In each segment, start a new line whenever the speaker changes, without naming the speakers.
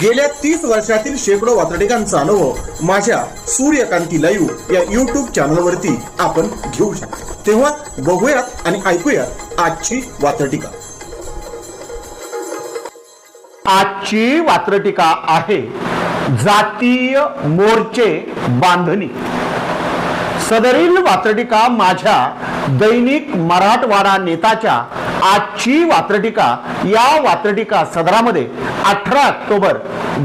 गेल्या तीस वर्षातील शेकडो वातडिकांचा अनुभव माझ्या सूर्यकांती लाईव्ह या युट्यूब चॅनलवरती आपण घेऊ शकतो. तेव्हा बघूयात आणि ऐकूयात आजची वातडिका
आजची वात्रटिका आहे जातीय मोर्चे बांधणी. सदरील वात्रटिका माझ्या दैनिक मराठवाडा नेताच्या आजची वात्रटिका या वात्रटिका सदरामध्ये अठरा ऑक्टोबर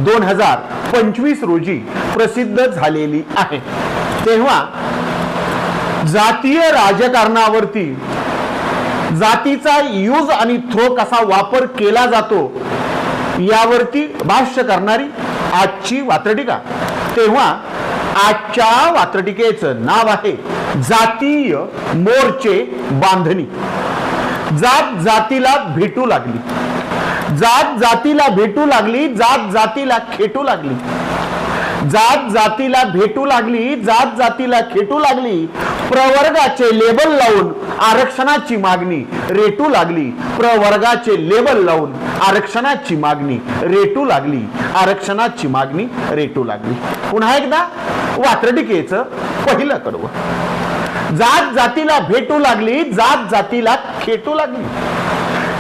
दोन हजार पंचवीस रोजी प्रसिद्ध झालेली आहे. तेव्हा जातीय राजकारणावरती जातीचा यूज आणि थ्रो कसा वापर केला जातो यावरती भाष्य करणारी आजची वात्रटिका. तेव्हा आजच्या वात्रटिकेचं नाव आहे जातीय मोर्चे बांधणी. जात जातीला भेटू लागली. जात जातीला भेटू लागली जात जातीला खेटू लागली. जात जातीला भेटू लागली जात जातीला खेटू लागली प्रवर्गाचे लेबल लावून आरक्षणाची मागणी रेटू लागली. प्रवर्गाचे लेबल लावून आरक्षणाची मागणी रेटू लागली. आरक्षणाची मागणी रेटू लागली. पुन्हा एकदा वात्रटिकेचं पहिलं कडवं. जात जातीला भेटू लागली जात जातीला खेटू लागली.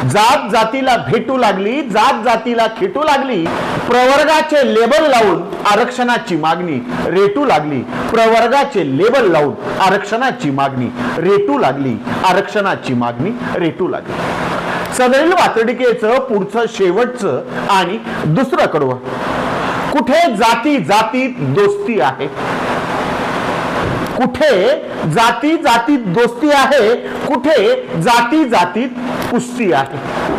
जात जातीला भेटू लागली जात जातीला खेटू लागली प्रवर्गाचे लेबल लावून आरक्षणाची मागणी रेटू लागली. प्रवर्गाचे लेबल लावून आरक्षणाची मागणी रेटू लागली आरक्षणाची मागणी रेटू लागली. सदरील वातडिकेचं पुढचं शेवटचं आणि दुसरं कडवं. कुठे जाती जातीत दोस्ती आहे? कुठे जाती जातीत दोस्ती आहे कुठे जाती जातीत कुस्ती आहे.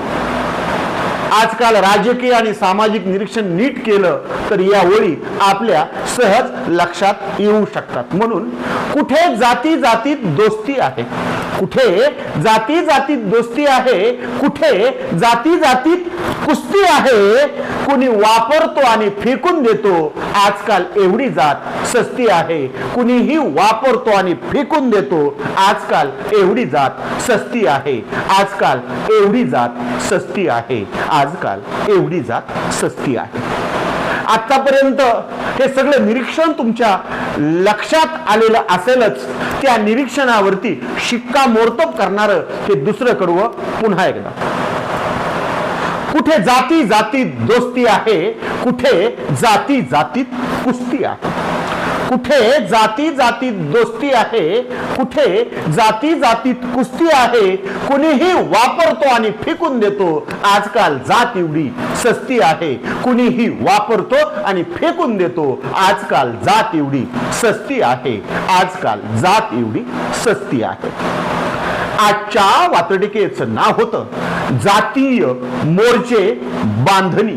आजकाल राजकीय आणि सामाजिक निरीक्षण नीट केलं तर या ओळी आपल्या सहज लक्षात येऊ शकतात. म्हणून कुठे जाती जातीत दोस्ती आहे? कुठे जाती जातीत दोस्ती आहे? कुठे जाती जातीत कुस्ती आहे? कुणी वापरतो आणि फेकून देतो? आजकाल एवढी जात सस्ती आहे. कुणीही वापरतो आणि फेकून देतो. आजकाल एवढी जात सस्ती आहे. आजकाल एवढी जात सस्ती आहे. आजकाल एवढी जात सस्ती आहे. आतापर्यंत हे सगळं निरीक्षण तुमच्या लक्षात आलेलं असेलच त्या निरीक्षणावरती शिक्कामोर्तब करणारं हे दुसरं कडवं पुन्हा एकदा. कुठे जाती जातीत दोस्ती आहे कुठे जाती जातीत कुस्ती आहे. कुठे जाती जातीत दोस्ती आहे कुठे जाती जातीत कुस्ती आहे कुणीही वापरतो आणि फेकून देतो. आजकाल जात एवढी सस्ती आहे कुणीही वापरतो आणि फेकून देतो. आजकाल जात एवढी सस्ती आहे आजकाल जात एवढी सस्ती आहे. आजच्या वातडिकेचं नाव होतं जातीय मोर्चे बांधणी.